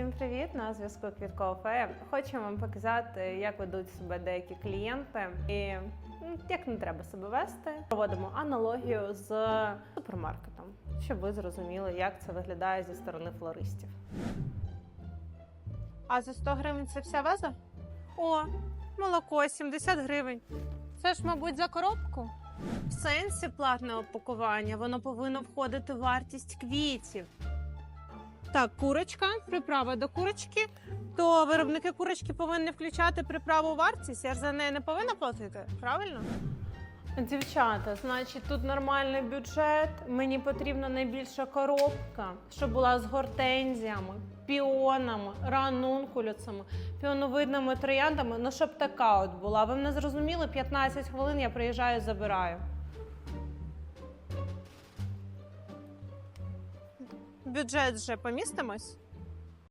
Всім привіт! На зв'язку Квіткова Фея. Хочу вам показати, як ведуть себе деякі клієнти і ну, як не треба себе вести. Проводимо аналогію з супермаркетом, щоб ви зрозуміли, як це виглядає зі сторони флористів. А за 100 гривень це вся ваза? О, молоко 70 гривень. Це ж, мабуть, за коробку. В сенсі платне опакування воно повинно входити в вартість квітів. Так, курочка, приправа до курочки. То виробники курочки повинні включати приправу вартість. Я ж за неї не повинна платити, правильно? Дівчата, значить, тут нормальний бюджет. Мені потрібна найбільша коробка, щоб була з гортензіями, піонами, ранункулюсами, піоновидними трояндами. Ну, щоб така от була. Ви мене зрозуміли? 15 хвилин я приїжджаю, забираю. Бюджет вже помістимось?